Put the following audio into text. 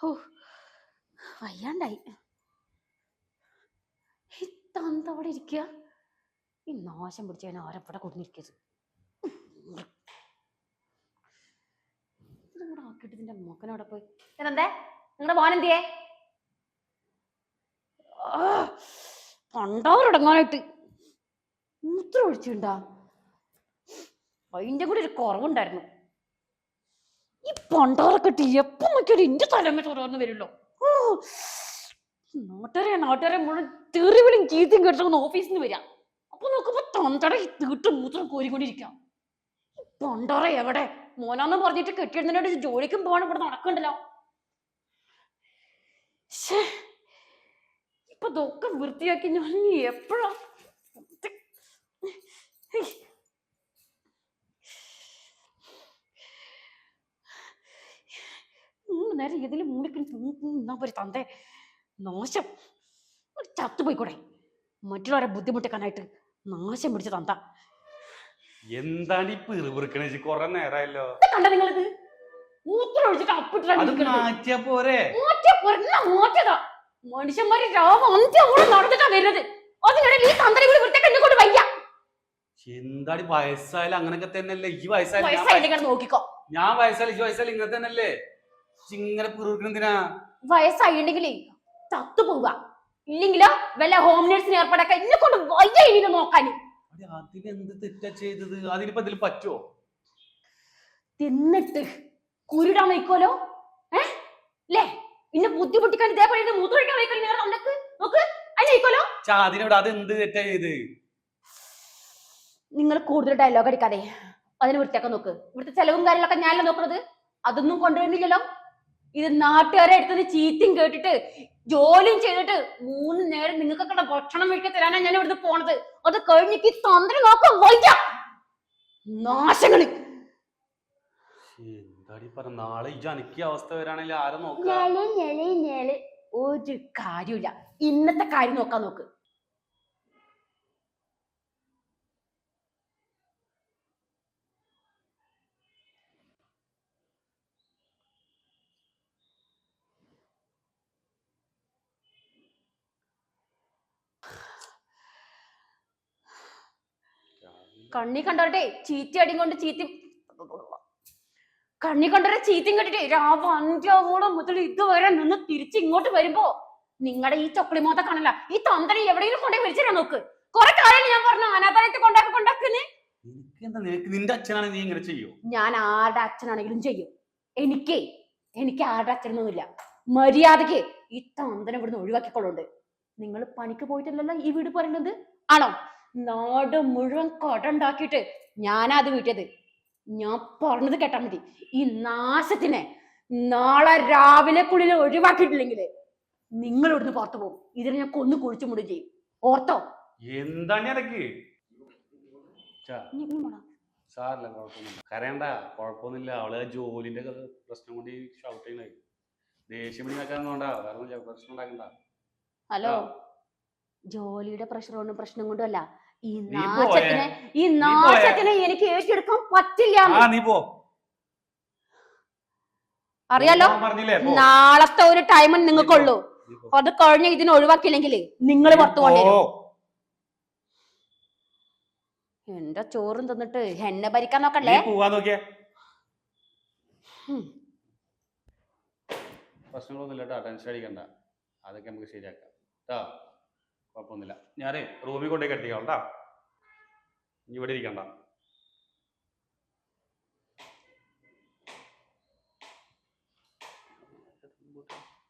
ഹോ വയ്യാണ്ടായി. ഈ അവിടെ ഇരിക്കുക? ഈ നാശം പിടിച്ചവനെ ആരപ്പടെ കൊടുന്നിരിക്കരുത് ഇതുകൂടെ ആക്കിയിട്ട് ഇതിന്റെ മോക്കനവിടെ പോയി. ഇതെന്തേ? നിങ്ങളുടെ മോനെന്തിയേ പണ്ടാറടങ്ങാനായിട്ട് മൂത്രം ഒഴിച്ചിട്ടുണ്ടാ? അതിന്റെ കൂടെ ഒരു കുറവുണ്ടായിരുന്നു. ഈ പണ്ടാറക്കെട്ടി എപ്പം നോക്കിയാലും എന്റെ തലമേ തുറന്നു വരുമല്ലോ നാട്ടുകാരെ നാട്ടുകാരെ മുഴുവൻ തെറിവിളും കീത്തിയും കേട്ടൊന്ന് ഓഫീസിൽ നിന്ന് വരാം. അപ്പൊ നോക്കുമ്പോ തന്തട ഈ മൂത്രം കോരിക്കൊണ്ടിരിക്കാം. ഈ പണ്ടാറ എവിടെ? മോനാന്ന് പറഞ്ഞിട്ട് കെട്ടിയിടുന്നതിനോട് ജോലിക്കും പോകാൻ ഇവിടെ നടക്കണ്ടല്ലോ. ഇപ്പൊ ഇതൊക്കെ വൃത്തിയാക്കി ഞാൻ എപ്പോഴാ മൂന്ന് നേരം ഇതിൽ മൂളിക്ക് നിന്നാ പോയി തന്തേ. നാശം. ചത്തുപോയിക്കൂടെ മറ്റുള്ളവരെ ബുദ്ധിമുട്ടിക്കാനായിട്ട് നാശം പിടിച്ച തന്ത. എന്താണ് ഈ പിറുപിറുക്കണേ കൊറേ നേരമല്ലോ കണ്ട നിങ്ങളിത്? അപ്പിട്ടാ പോരെ? മനുഷ്യന്മാര് നടന്നിട്ടാ വരുന്നത്. അതിനിടയിൽ ഈ തന്ത്രി കൂടി വൃത്തിയൊക്കെ എന്നെ കൊണ്ട് വയ്യ. എന്താടി വയസ്സായാലും അങ്ങനൊക്കെ തന്നെയല്ലേ? ഈ വയസ്സായാലും നോക്കിക്കോ. ഞാൻ വയസ്സായാലും ഈ വയസ്സായാലും ഇങ്ങനെ തന്നെയല്ലേ? ഇജ്ജ് ഇങ്ങനെ പിറുപിറുക്കണ വയസ്സായിണ്ടെങ്കിലേ ചത്തു പോവുക. ഇല്ലെങ്കിലോ വല്ല ഹോം നേഴ്സിന് ഏർപ്പാടാക്ക എന്നെ കൊണ്ട് വയ്യ ഇനി നോക്കാൻ. അടി അതിനെന്ത് തെറ്റാ ചെയ്തത്? അതിനിപ്പോ ഇതിൽ പറ്റുമോ തിന്നിട്ട് കുരുടാൻ വയ്ക്കോലോ ഏ? ലേ ഇന്നെ ബുദ്ധിമുട്ടിക്കാൻ ഇതേപോലെ മൂത്രമൊഴിക്കാൻ വയ്ക്കോ നേരെ നോക്ക് നോക്ക് അതിന് വയ്ക്കോലോ അതിനോട് അത് എന്ത് തെറ്റാ ചെയ്ത്? നിങ്ങൾ കൂടുതൽ ഡയലോഗ് അടിക്കാതെ അതിന് വൃത്തിയാക്കാൻ നോക്ക്. ഇവിടുത്തെ ചെലവും കാര്യങ്ങളൊക്കെ ഞാനല്ല നോക്കുന്നത് അതൊന്നും കൊണ്ടുവരുന്നില്ലല്ലോ. ഇത് നാട്ടുകാരെ അടുത്തത് ചീത്തയും കേട്ടിട്ട് ജോലിയും ചെയ്തിട്ട് മൂന്ന് നേരം നിങ്ങൾക്കൊക്കെ ഭക്ഷണം വീട്ടിൽ തരാനാണ് ഞാൻ ഇവിടുന്ന് പോണത്. അത് കഴിഞ്ഞിട്ട് തന്ത്രി നോക്കാൻ വയ്യ. നാശങ്ങൾ. നാളെ ഈ തന്ത്രം അവസ്ഥ വരാണെങ്കിൽ ആരെ നോക്ക? ഒരു കാര്യമില്ല ഇന്നത്തെ കാര്യം നോക്കാൻ നോക്ക്. കണ്ണി കണ്ടോട്ടെ ചീത്തി അടി കൊണ്ട് ചീത്തി കണ്ണി കണ്ടോരെ ചീത്തയും കണ്ടിട്ടേ രാവ് അഞ്ചോളം മുതൽ ഇതുവരെ നിന്ന് തിരിച്ച് ഇങ്ങോട്ട് വരുമ്പോ നിങ്ങളുടെ ഈ ചൊക്കളി മോത്ത കാണല ഈ തന്ത്രി എവിടെയെങ്കിലും കൊണ്ടേ വിളിച്ചിരാ നോക്ക്? കൊറേ കാലം ഞാൻ പറഞ്ഞു അനാഥാലയത്തിൽ കൊണ്ടാക്കി കൊണ്ടാക്കുന്നേ. നിന്റെ നീ ഇങ്ങനെ ചെയ്യോ? ഞാൻ ആരുടെ അച്ഛനാണെങ്കിലും ചെയ്യും. എനിക്ക് എനിക്ക് ആരുടെ അച്ഛനൊന്നുമില്ല. മര്യാദയ്ക്ക് ഈ തന്തനെ ഇവിടുന്ന് ഒഴിവാക്കിക്കൊള്ളുണ്ട്. നിങ്ങൾ പണിക്ക് പോയിട്ടില്ലല്ലോ ഈ വീട് പറയുന്നത് ആണോ? നാട് മുഴുവൻ കട ഉണ്ടാക്കിയിട്ട് ഞാനാ അത് വീട്ടിയത്. ഞാൻ പറഞ്ഞത് കേട്ടാ മതി. ഈ നാശത്തിനെ നാളെ രാവിലെ കുളിയിൽ ഒഴിവാക്കിയിട്ടില്ലെങ്കിൽ നിങ്ങൾ ഇവിടുന്ന് പുറത്തു പോകും. ഇതിനെ ഞാൻ കൊന്നു കുഴിച്ചു മുടി ചെയ്യും. ഓർത്തോ? എന്താണ് പോണോ? സാറില്ല കുഴപ്പമൊന്നുമില്ല. കരയണ്ട കുഴപ്പമൊന്നുമില്ല. അവൾ ജോലിന്റെ പ്രശ്നം കൊണ്ട് ഷൗട്ട് ചെയ്യണേ ദേഷ്യം പിടിക്കാൻ വേണ്ട. വേറെ പ്രശ്നം ഉണ്ടാക്കണ്ട. ഹലോ. ജോലിയുടെ പ്രഷർ കൊണ്ടും പ്രശ്നം കൊണ്ടും അല്ല. ഈ നാശത്തിനെ ഈ. നാശത്തിനെ എനിക്ക് ഏറ്റെടുക്കാൻ പറ്റില്ല. ആ നീ പോ. അറിയാലോ? പറഞ്ഞില്ലേ? നാളത്തെ ഒരു ടൈം നിങ്ങൾക്കുള്ളൂ. അത് കഴിഞ്ഞ ഇതിനെ ഒഴിവാക്കിയില്ലെങ്കിൽ നിങ്ങൾ പുറത്തു കൊണ്ടുവരും. എന്താ എന്റെ ചോറും തിന്നിട്ട്? എന്നെ ഭരിക്കാൻ നോക്കണ്ടേ? പ്രശ്നങ്ങളൊന്നും ഇല്ല ടെൻഷൻ അടിക്കണ്ട. അതൊക്കെ നമുക്ക് ശരിയാക്കാം. കേട്ടോ കുഴപ്പമൊന്നുമില്ല. ഞാനേ റൂമിൽ കൊണ്ടേ കെട്ടിക്കാം കേട്ടോ ഇനി ഇവിടെ ഇരിക്കണ്ട.